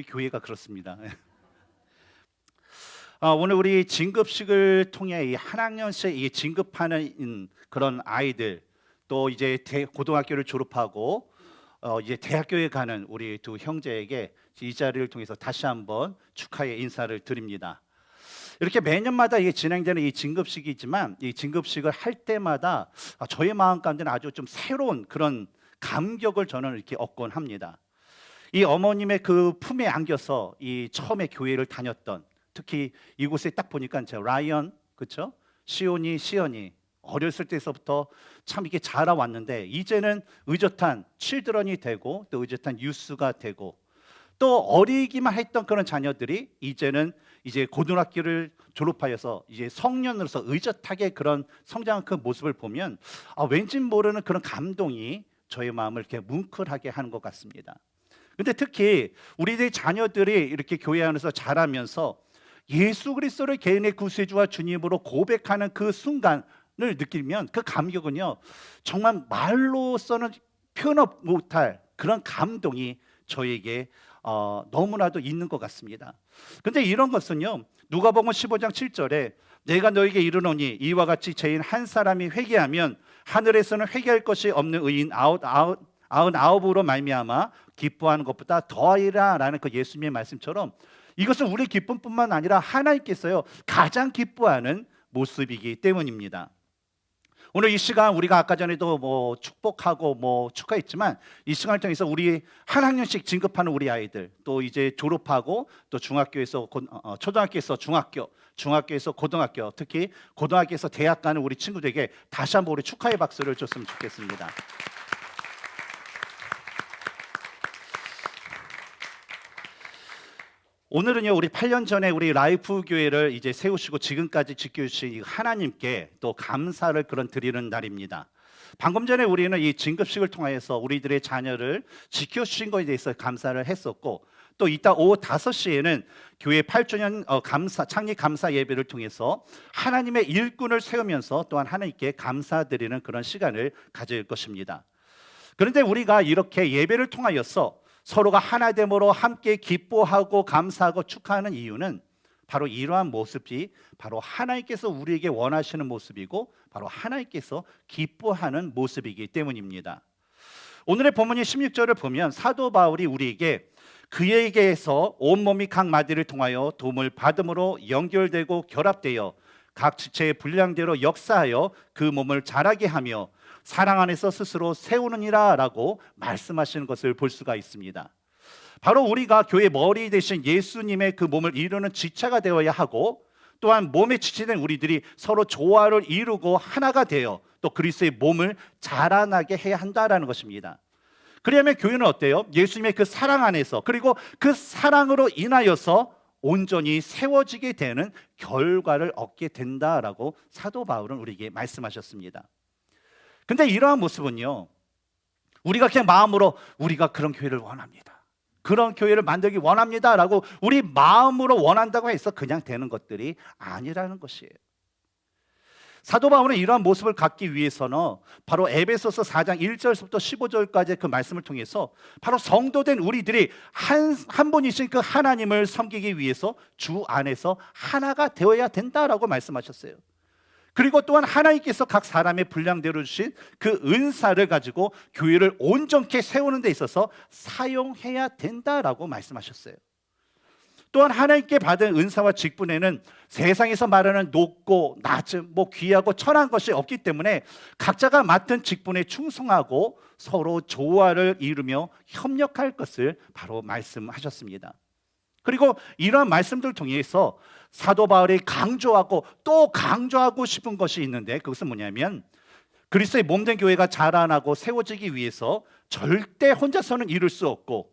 우리 교회가 그렇습니다. 아, 오늘 우리 진급식을 통해 이한 학년씩 이 진급하는 음, 그런 아이들 또 이제 대, 고등학교를 졸업하고 어, 이제 대학교에 가는 우리 두 형제에게 이 자리를 통해서 다시 한번 축하의 인사를 드립니다. 이렇게 매년마다 이게 진행되는 이 진급식이지만 이 진급식을 할 때마다 아, 저의 마음 가운데는 아주 좀 새로운 그런 감격을 저는 이렇게 얻곤 합니다. 이 어머님의 그 품에 안겨서 이 처음에 교회를 다녔던 특히 이곳에 딱 보니까 제 라이언 그렇죠? 시온이 시연이 어렸을 때서부터 참 이게 자라왔는데 이제는 의젓한 칠드런이 되고 또 의젓한 유스가 되고 또 어리기만 했던 그런 자녀들이 이제는 이제 고등학교를 졸업하여서 이제 성년으로서 의젓하게 그런 성장한 그 모습을 보면 아, 왠지 모르는 그런 감동이 저의 마음을 이렇게 뭉클하게 하는 것 같습니다. 근데 특히 우리들의 자녀들이 이렇게 교회 안에서 자라면서 예수 그리스도를 개인의 구세주와 주님으로 고백하는 그 순간을 느끼면 그 감격은요 정말 말로서는 표현 못할 그런 감동이 저에게 어, 너무나도 있는 것 같습니다. 근데 이런 것은요 누가복음 15장 7절에 내가 너에게 이르노니 이와 같이 죄인 한 사람이 회개하면 하늘에서는 회개할 것이 없는 의인 아웃 아웃 아흔 아홉으로 말미암아 기뻐하는 것보다 더하리라라는 그 예수님의 말씀처럼 이것은 우리 기쁨뿐만 아니라 하나님께서요 가장 기뻐하는 모습이기 때문입니다. 오늘 이 시간 우리가 아까 전에도 뭐 축복하고 뭐 축하했지만 이 시간을 통해서 우리 한 학년씩 진급하는 우리 아이들 또 이제 졸업하고 또 중학교에서 고, 어, 초등학교에서 중학교 중학교에서 고등학교 특히 고등학교에서 대학 가는 우리 친구들에게 다시 한번 우리 축하의 박수를 줬으면 좋겠습니다. 오늘은요 우리 8년 전에 우리 라이프 교회를 이제 세우시고 지금까지 지켜주신 이 하나님께 또 감사를 그런 드리는 날입니다. 방금 전에 우리는 이 진급식을 통하여서 우리들의 자녀를 지켜주신 것에 대해서 감사를 했었고 또 이따 오후 5시에는 교회 8주년 어, 감사 창립 감사 예배를 통해서 하나님의 일꾼을 세우면서 또한 하나님께 감사드리는 그런 시간을 가질 것입니다. 그런데 우리가 이렇게 예배를 통하여서 서로가 하나됨으로 함께 기뻐하고 감사하고 축하하는 이유는 바로 이러한 모습이 바로 하나님께서 우리에게 원하시는 모습이고 바로 하나님께서 기뻐하는 모습이기 때문입니다. 오늘의 본문의 16절을 보면 사도 바울이 우리에게 그에게서 온몸이 각 마디를 통하여 도움을 받음으로 연결되고 결합되어 각 지체의 분량대로 역사하여 그 몸을 자라게 하며 사랑 안에서 스스로 세우느니라라고 말씀하시는 것을 볼 수가 있습니다. 바로 우리가 교회 머리 대신 예수님의 그 몸을 이루는 지체가 되어야 하고 또한 몸에 지체된 우리들이 서로 조화를 이루고 하나가 되어 또 그리스도의 몸을 자라나게 해야 한다라는 것입니다. 그러면 교회는 어때요? 예수님의 그 사랑 안에서 그리고 그 사랑으로 인하여서 온전히 세워지게 되는 결과를 얻게 된다라고 사도 바울은 우리에게 말씀하셨습니다. 근데 이러한 모습은요. 우리가 그냥 마음으로 우리가 그런 교회를 원합니다. 그런 교회를 만들기 원합니다 라고 우리 마음으로 원한다고 해서 그냥 되는 것들이 아니라는 것이에요. 사도 바울은 이러한 모습을 갖기 위해서는 바로 에베소서 4장 1절부터 15절까지 그 말씀을 통해서 바로 성도된 우리들이 한, 한 분이신 그 하나님을 섬기기 위해서 주 안에서 하나가 되어야 된다라고 말씀하셨어요. 그리고 또한 하나님께서 각 사람의 분량대로 주신 그 은사를 가지고 교회를 온전케 세우는 데 있어서 사용해야 된다라고 말씀하셨어요. 또한 하나님께 받은 은사와 직분에는 세상에서 말하는 높고 낮은 뭐 귀하고 천한 것이 없기 때문에 각자가 맡은 직분에 충성하고 서로 조화를 이루며 협력할 것을 바로 말씀하셨습니다. 그리고 이러한 말씀들 통해서 사도 바울이 강조하고 또 강조하고 싶은 것이 있는데 그것은 뭐냐면 그리스도의 몸된 교회가 자라나고 세워지기 위해서 절대 혼자서는 이룰 수 없고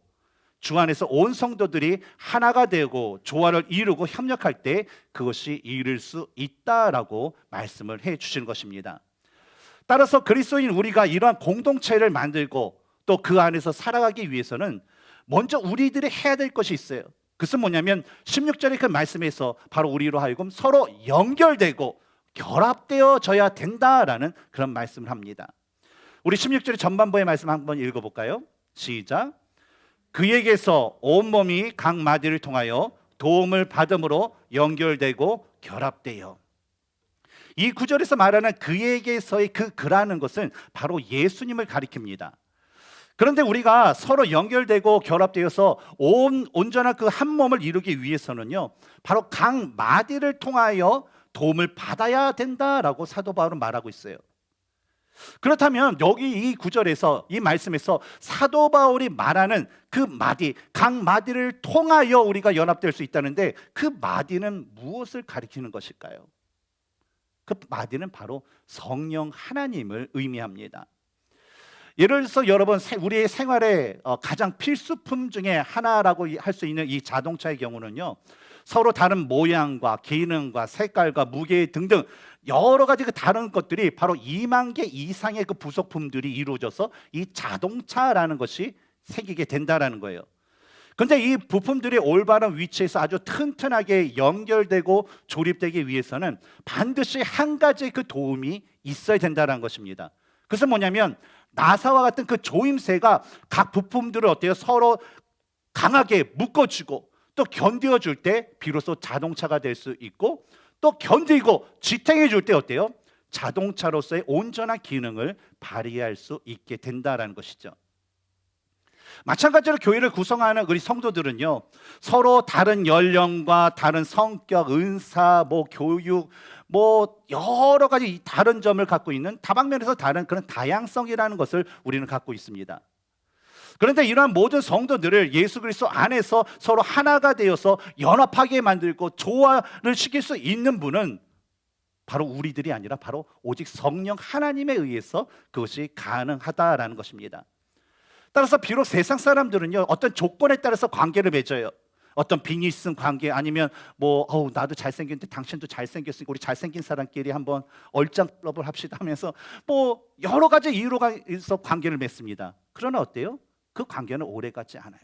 주 안에서 온 성도들이 하나가 되고 조화를 이루고 협력할 때 그것이 이룰 수 있다라고 말씀을 해 주시는 것입니다. 따라서 그리스도인 우리가 이러한 공동체를 만들고 또 그 안에서 살아가기 위해서는 먼저 우리들이 해야 될 것이 있어요. 그것은 뭐냐면 16절의 그 말씀에서 바로 우리로 하여금 서로 연결되고 결합되어져야 된다라는 그런 말씀을 합니다. 우리 16절의 전반부의 말씀 한번 읽어볼까요? 시작. 그에게서 온몸이 각 마디를 통하여 도움을 받음으로 연결되고 결합돼요. 이 구절에서 말하는 그에게서의 그 그라는 것은 바로 예수님을 가리킵니다. 그런데 우리가 서로 연결되고 결합되어서 온 온전한 그 한 몸을 이루기 위해서는요. 바로 각 마디를 통하여 도움을 받아야 된다라고 사도 바울은 말하고 있어요. 그렇다면 여기 이 구절에서 이 말씀에서 사도 바울이 말하는 그 마디, 각 마디를 통하여 우리가 연합될 수 있다는데 그 마디는 무엇을 가리키는 것일까요? 그 마디는 바로 성령 하나님을 의미합니다. 예를 들어서 여러분 세- 우리의 생활에 어, 가장 필수품 중에 하나라고 할 수 있는 이 자동차의 경우는요. 서로 다른 모양과 기능과 색깔과 무게 등등 여러 가지 그 다른 것들이 바로 2만 개 이상의 그 부속품들이 이루어져서 이 자동차라는 것이 생기게 된다라는 거예요. 근데 이 부품들이 올바른 위치에서 아주 튼튼하게 연결되고 조립되기 위해서는 반드시 한 가지 그 도움이 있어야 된다는 것입니다. 그것은 뭐냐면 나사와 같은 그 조임새가 각 부품들을 어때요? 서로 강하게 묶어주고 또 견디어 줄 때 비로소 자동차가 될 수 있고 또 견디고 지탱해 줄 때 어때요? 자동차로서의 온전한 기능을 발휘할 수 있게 된다라는 것이죠. 마찬가지로 교회를 구성하는 우리 성도들은요 서로 다른 연령과 다른 성격, 은사, 뭐 교육, 뭐 여러 가지 다른 점을 갖고 있는 다방면에서 다른 그런 다양성이라는 것을 우리는 갖고 있습니다. 그런데 이러한 모든 성도들을 예수 그리스도 안에서 서로 하나가 되어서 연합하게 만들고 조화를 시킬 수 있는 분은 바로 우리들이 아니라 바로 오직 성령 하나님에 의해서 그것이 가능하다라는 것입니다. 따라서 비록 세상 사람들은요 어떤 조건에 따라서 관계를 맺어요. 어떤 비니슨 관계 아니면 뭐 어우 나도 잘생겼는데 당신도 잘생겼으니까 우리 잘생긴 사람끼리 한번 얼짱 클럽을 합시다 하면서 뭐 여러 가지 이유로가 있어 관계를 맺습니다. 그러나 어때요? 그 관계는 오래 가지 않아요.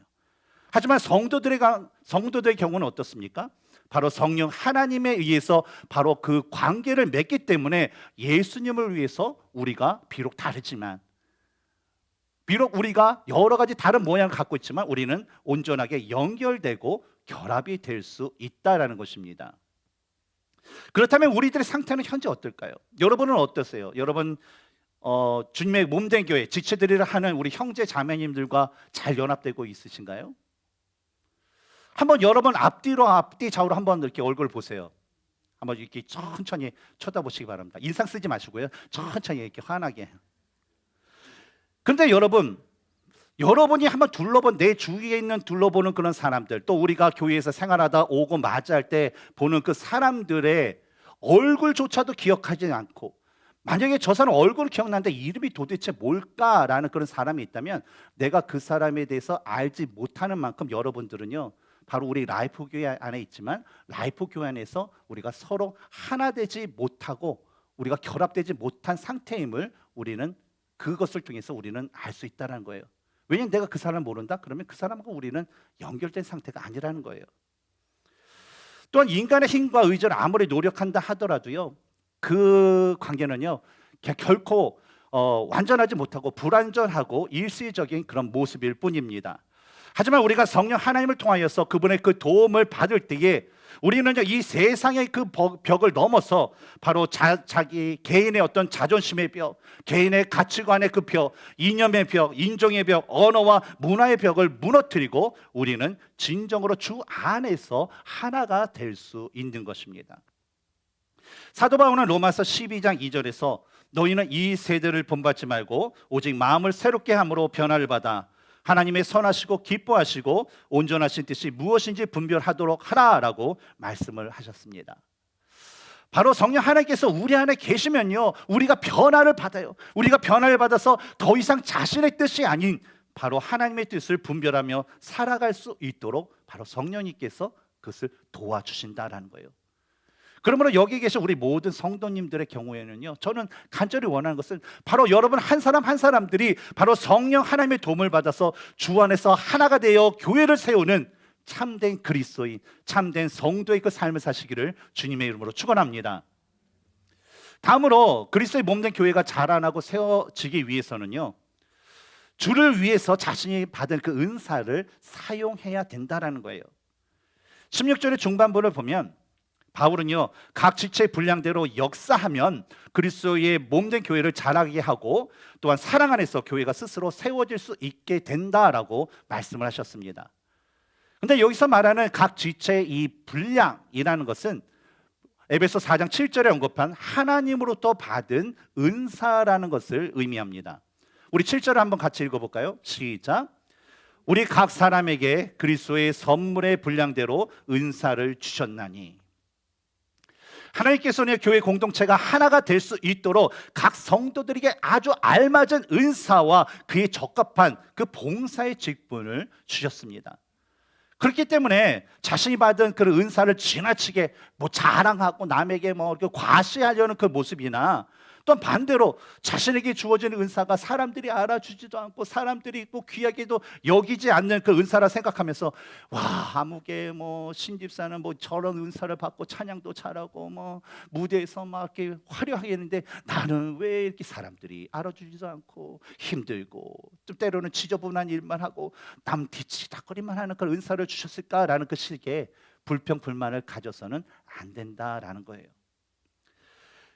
하지만 성도들의 가- 성도들의 경우는 어떻습니까? 바로 성령 하나님에 의해서 바로 그 관계를 맺기 때문에 예수님을 위해서 우리가 비록 다르지만 비록 우리가 여러 가지 다른 모양을 갖고 있지만 우리는 온전하게 연결되고 결합이 될 수 있다라는 것입니다. 그렇다면 우리들의 상태는 현재 어떨까요? 여러분은 어떠세요? 여러분 어, 주님의 몸된 교회 지체들이라 하는 우리 형제 자매님들과 잘 연합되고 있으신가요? 한번 여러분 앞뒤로 앞뒤 좌우로 한번 이렇게 얼굴 보세요. 한번 이렇게 천천히 쳐다보시기 바랍니다. 인상 쓰지 마시고요. 천천히 이렇게 환하게. 근데 여러분, 여러분이 한번 둘러본 내 주위에 있는 둘러보는 그런 사람들, 또 우리가 교회에서 생활하다 오고 마주할 때 보는 그 사람들의 얼굴조차도 기억하지 않고, 만약에 저 사람 얼굴 기억나는데 이름이 도대체 뭘까라는 그런 사람이 있다면 내가 그 사람에 대해서 알지 못하는 만큼 여러분들은요, 바로 우리 라이프 교회 안에 있지만 라이프 교회 안에서 우리가 서로 하나 되지 못하고 우리가 결합되지 못한 상태임을 우리는 그것을 통해서 우리는 알 수 있다는 거예요. 왜냐하면 내가 그 사람을 모른다? 그러면 그 사람하고 우리는 연결된 상태가 아니라는 거예요. 또한 인간의 힘과 의지를 아무리 노력한다 하더라도요, 그 관계는요, 겨- 결코 어, 완전하지 못하고 불완전하고 일시적인 그런 모습일 뿐입니다. 하지만 우리가 성령 하나님을 통하여서 그분의 그 도움을 받을 때에 우리는 이 세상의 그 버- 벽을 넘어서 바로 자, 자기 개인의 어떤 자존심의 벽, 개인의 가치관의 그 벽, 이념의 벽, 인종의 벽, 언어와 문화의 벽을 무너뜨리고 우리는 진정으로 주 안에서 하나가 될 수 있는 것입니다. 사도 바울은 로마서 12장 2절에서 너희는 이 세대를 본받지 말고 오직 마음을 새롭게 함으로 변화를 받아 하나님의 선하시고 기뻐하시고 온전하신 뜻이 무엇인지 분별하도록 하라라고 말씀을 하셨습니다. 바로 성령 하나님께서 우리 안에 계시면요, 우리가 변화를 받아요. 우리가 변화를 받아서 더 이상 자신의 뜻이 아닌 바로 하나님의 뜻을 분별하며 살아갈 수 있도록 바로 성령님께서 그것을 도와주신다라는 거예요. 그러므로 여기 계신 우리 모든 성도님들의 경우에는요, 저는 간절히 원하는 것은 바로 여러분 한 사람 한 사람들이 바로 성령 하나님의 도움을 받아서 주 안에서 하나가 되어 교회를 세우는 참된 그리스도인, 참된 성도의 그 삶을 사시기를 주님의 이름으로 축원합니다. 다음으로 그리스도의 몸된 교회가 자라나고 세워지기 위해서는요, 주를 위해서 자신이 받은 그 은사를 사용해야 된다라는 거예요. 16절의 중반부를 보면 바울은요 각 지체 분량대로 역사하면 그리스도의 몸된 교회를 자라게 하고 또한 사랑 안에서 교회가 스스로 세워질 수 있게 된다라고 말씀을 하셨습니다. 근데 여기서 말하는 각 지체의 이 분량이라는 것은 에베소 4장 7절에 언급한 하나님으로부터 받은 은사라는 것을 의미합니다. 우리 7절을 한번 같이 읽어볼까요? 시작. 우리 각 사람에게 그리스도의 선물의 분량대로 은사를 주셨나니 하나님께서는 교회 공동체가 하나가 될 수 있도록 각 성도들에게 아주 알맞은 은사와 그에 적합한 그 봉사의 직분을 주셨습니다. 그렇기 때문에 자신이 받은 그 은사를 지나치게 뭐 자랑하고 남에게 뭐 과시하려는 그 모습이나 또 반대로 자신에게 주어지는 은사가 사람들이 알아주지도 않고 사람들이 뭐 귀하게도 여기지 않는 그 은사라 생각하면서 와 아무개 뭐 신집사는 뭐 저런 은사를 받고 찬양도 잘하고 뭐 무대에서 막 이렇게 화려하게 했는데 나는 왜 이렇게 사람들이 알아주지도 않고 힘들고 좀 때로는 지저분한 일만 하고 남 뒤치다거리만 하는 그 은사를 주셨을까라는 그 식의 불평 불만을 가져서는 안 된다라는 거예요.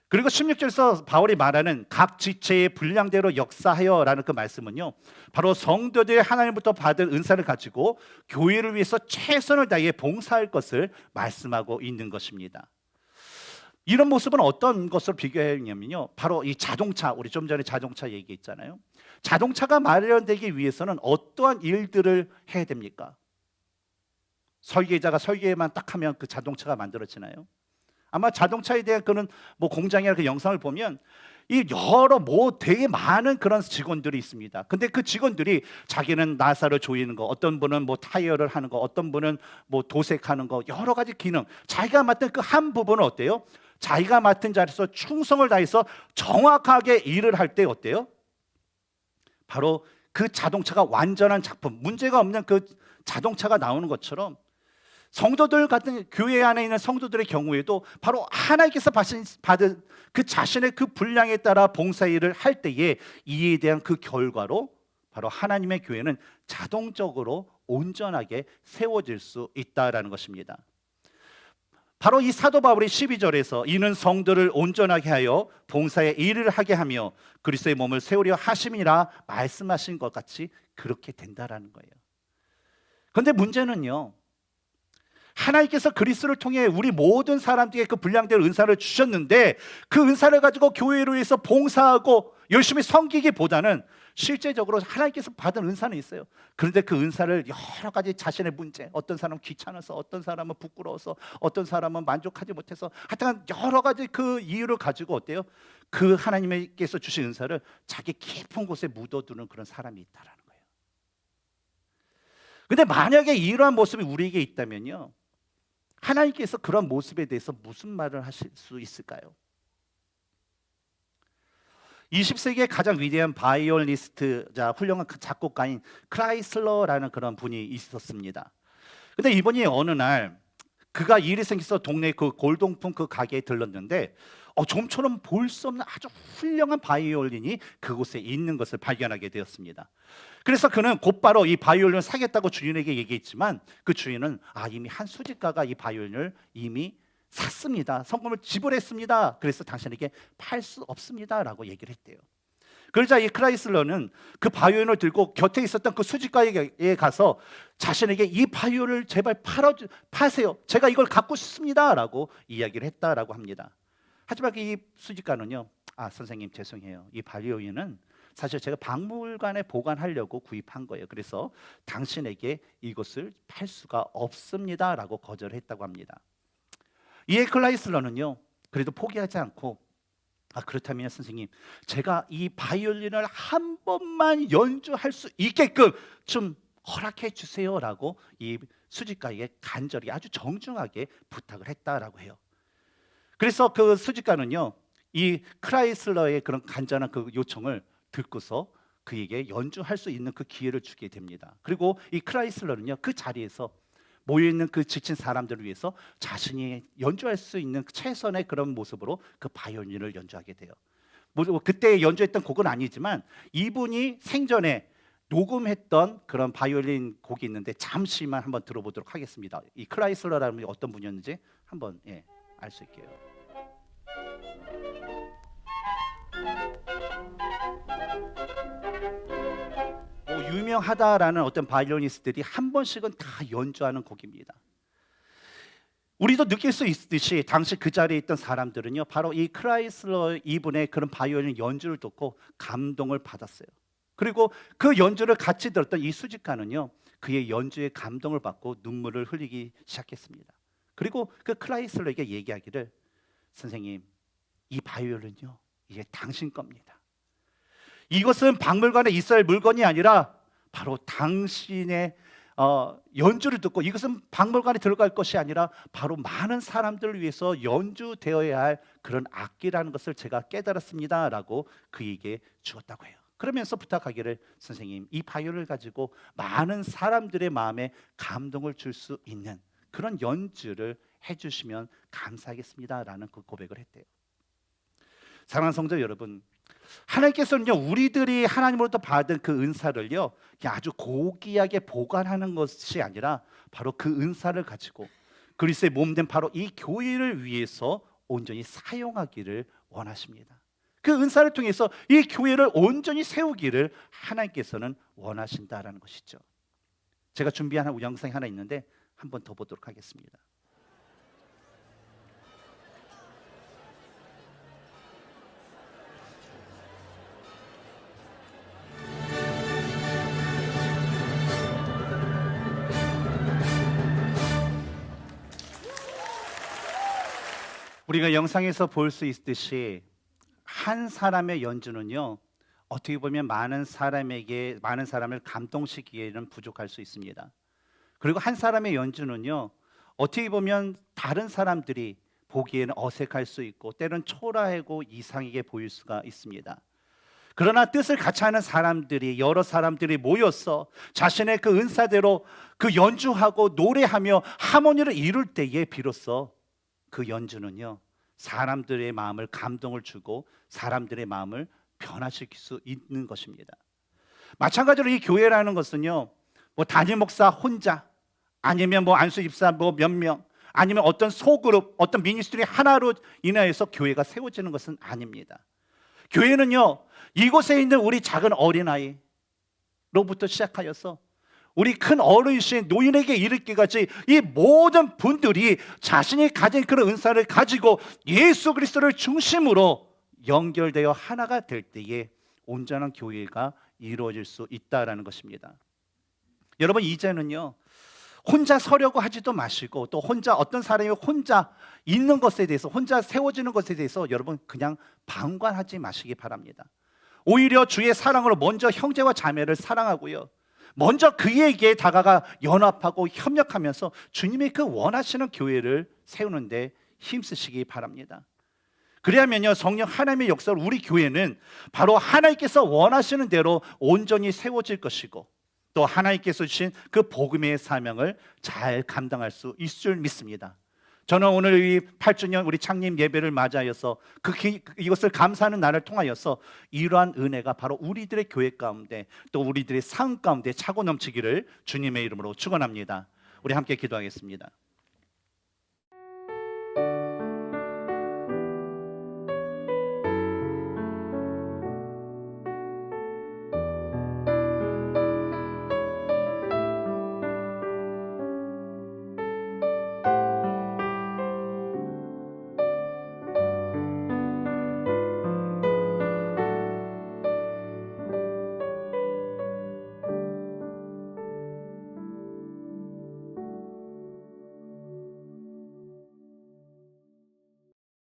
그리고 16절에서 바울이 말하는 각 지체의 분량대로 역사하여라는 그 말씀은요. 바로 성도들이 하나님부터 받은 은사를 가지고 교회를 위해서 최선을 다해 봉사할 것을 말씀하고 있는 것입니다. 이런 모습은 어떤 것을 비교했냐면요. 바로 이 자동차, 우리 좀 전에 자동차 얘기했잖아요. 자동차가 마련되기 위해서는 어떠한 일들을 해야 됩니까? 설계자가 설계만 딱 하면 그 자동차가 만들어지나요? 아마 자동차에 대한 그런 뭐 공장이나 그 영상을 보면 이 여러 뭐 되게 많은 그런 직원들이 있습니다. 근데 그 직원들이 자기는 나사를 조이는 거, 어떤 분은 뭐 타이어를 하는 거, 어떤 분은 뭐 도색하는 거, 여러 가지 기능. 자기가 맡은 그 한 부분은 어때요? 자기가 맡은 자리에서 충성을 다해서 정확하게 일을 할 때 어때요? 바로 그 자동차가 완전한 작품, 문제가 없는 그 자동차가 나오는 것처럼 성도들 같은 교회 안에 있는 성도들의 경우에도 바로 하나님께서 받은, 그 자신의 그 분량에 따라 봉사일을 할 때에 이에 대한 그 결과로 바로 하나님의 교회는 자동적으로 온전하게 세워질 수 있다라는 것입니다. 바로 이 사도 바울이 12절에서 이는 성도를 온전하게 하여 봉사의 일을 하게 하며 그리스도의 몸을 세우려 하심이라 말씀하신 것 같이 그렇게 된다라는 거예요. 그런데 문제는요. 하나님께서 그리스도를 통해 우리 모든 사람들에게 그 분량된 은사를 주셨는데 그 은사를 가지고 교회로 위해서 봉사하고 열심히 섬기기보다는 실제적으로 하나님께서 받은 은사는 있어요. 그런데 그 은사를 여러 가지 자신의 문제, 어떤 사람은 귀찮아서, 어떤 사람은 부끄러워서, 어떤 사람은 만족하지 못해서, 하여튼 여러 가지 그 이유를 가지고 어때요? 그 하나님께서 주신 은사를 자기 깊은 곳에 묻어두는 그런 사람이 있다라는 거예요. 근데 만약에 이러한 모습이 우리에게 있다면요. 하나님께서 그런 모습에 대해서 무슨 말을 하실 수 있을까요? 20세기의 가장 위대한 바이올리스트자 훌륭한 그 작곡가인 크라이슬러라는 그런 분이 있었습니다. 근데 이분이 어느 날 그가 일이 생겨서 동네 그 골동품 그 가게에 들렀는데 어, 좀처럼 볼수 없는 아주 훌륭한 바이올린이 그곳에 있는 것을 발견하게 되었습니다. 그래서 그는 곧바로 이 바이올린을 사겠다고 주인에게 얘기했지만 그 주인은 아 이미 한 수집가가 이 바이올린을 이미 샀습니다. 성금을 지불했습니다. 그래서 당신에게 팔 수 없습니다라고 얘기를 했대요. 그러자 이 크라이슬러는 그 바이올린을 들고 곁에 있었던 그 수집가에게 가서 자신에게 이 바이올을 제발 팔아 파세요. 제가 이걸 갖고 싶습니다라고 이야기를 했다라고 합니다. 하지만 이 수집가는요. 아 선생님 죄송해요. 이 바이올린은 사실 제가 박물관에 보관하려고 구입한 거예요. 그래서 당신에게 이것을 팔 수가 없습니다라고 거절했다고 합니다. 이에 클라이슬러는요. 그래도 포기하지 않고 아 그렇다면 선생님 제가 이 바이올린을 한 번만 연주할 수 있게끔 좀 허락해 주세요라고 이 수집가에게 간절히 아주 정중하게 부탁을 했다라고 해요. 그래서 그 수집가는요, 이 크라이슬러의 그런 간절한 그 요청을 듣고서 그에게 연주할 수 있는 그 기회를 주게 됩니다. 그리고 이 크라이슬러는요, 그 자리에서 모여 있는 그 지친 사람들을 위해서 자신이 연주할 수 있는 최선의 그런 모습으로 그 바이올린을 연주하게 돼요. 뭐 그때 연주했던 곡은 아니지만 이분이 생전에 녹음했던 그런 바이올린 곡이 있는데 잠시만 한번 들어보도록 하겠습니다. 이 클라이슬러라는 분이 어떤 분이었는지 한번 예, 알 수 있게요. 뭐 유명하다라는 어떤 바이올리니스트들이 한 번씩은 다 연주하는 곡입니다. 우리도 느낄 수 있듯이 당시 그 자리에 있던 사람들은요 바로 이 크라이슬러 이분의 그런 바이올린 연주를 듣고 감동을 받았어요. 그리고 그 연주를 같이 들었던 이 수직가는요 그의 연주에 감동을 받고 눈물을 흘리기 시작했습니다. 그리고 그 크라이슬러에게 얘기하기를 선생님 이 바이올린요 이게 당신 겁니다. 이것은 박물관에 있어야 할 물건이 아니라 바로 당신의 어, 연주를 듣고 이것은 박물관에 들어갈 것이 아니라 바로 많은 사람들을 위해서 연주되어야 할 그런 악기라는 것을 제가 깨달았습니다라고 그에게 주었다고 해요. 그러면서 부탁하기를 선생님 이 바이올을 가지고 많은 사람들의 마음에 감동을 줄 수 있는 그런 연주를 해주시면 감사하겠습니다라는 그 고백을 했대요. 사랑하는 성도 여러분, 하나님께서는요 우리들이 하나님으로부터 받은 그 은사를요 아주 고귀하게 보관하는 것이 아니라 바로 그 은사를 가지고 그리스도의 몸된 바로 이 교회를 위해서 온전히 사용하기를 원하십니다. 그 은사를 통해서 이 교회를 온전히 세우기를 하나님께서는 원하신다라는 것이죠. 제가 준비한 영상이 하나 있는데 한 번 더 보도록 하겠습니다. 우리가 영상에서 볼 수 있듯이 한 사람의 연주는요 어떻게 보면 많은 사람에게 많은 사람을 감동시키기에는 부족할 수 있습니다. 그리고 한 사람의 연주는요 어떻게 보면 다른 사람들이 보기에는 어색할 수 있고 때론 초라하고 이상하게 보일 수가 있습니다. 그러나 뜻을 같이 하는 사람들이 여러 사람들이 모여서 자신의 그 은사대로 그 연주하고 노래하며 하모니를 이룰 때에 비로소 그 연주는요 사람들의 마음을 감동을 주고 사람들의 마음을 변화시킬 수 있는 것입니다. 마찬가지로 이 교회라는 것은요 뭐 담임 목사 혼자 아니면 뭐 안수 집사 뭐 몇 명 아니면 어떤 소그룹 어떤 미니스트리 하나로 인하여서 교회가 세워지는 것은 아닙니다. 교회는요 이곳에 있는 우리 작은 어린아이로부터 시작하여서 우리 큰 어르신 노인에게 이르기까지 이 모든 분들이 자신이 가진 그런 은사를 가지고 예수 그리스도를 중심으로 연결되어 하나가 될 때에 온전한 교회가 이루어질 수 있다라는 것입니다. 여러분 이제는요 혼자 서려고 하지도 마시고 또 혼자 어떤 사람이 혼자 있는 것에 대해서 혼자 세워지는 것에 대해서 여러분 그냥 방관하지 마시기 바랍니다. 오히려 주의 사랑으로 먼저 형제와 자매를 사랑하고요. 먼저 그에게 다가가 연합하고 협력하면서 주님의 그 원하시는 교회를 세우는데 힘쓰시기 바랍니다. 그래야면요 성령 하나님의 역사로 우리 교회는 바로 하나님께서 원하시는 대로 온전히 세워질 것이고 또 하나님께서 주신 그 복음의 사명을 잘 감당할 수 있을 줄 믿습니다. 저는 오늘 이 8주년 우리 창립 예배를 맞이하여서 그 기- 이것을 감사하는 날을 통하여서 이러한 은혜가 바로 우리들의 교회 가운데 또 우리들의 삶 가운데 차고 넘치기를 주님의 이름으로 축원합니다. 우리 함께 기도하겠습니다.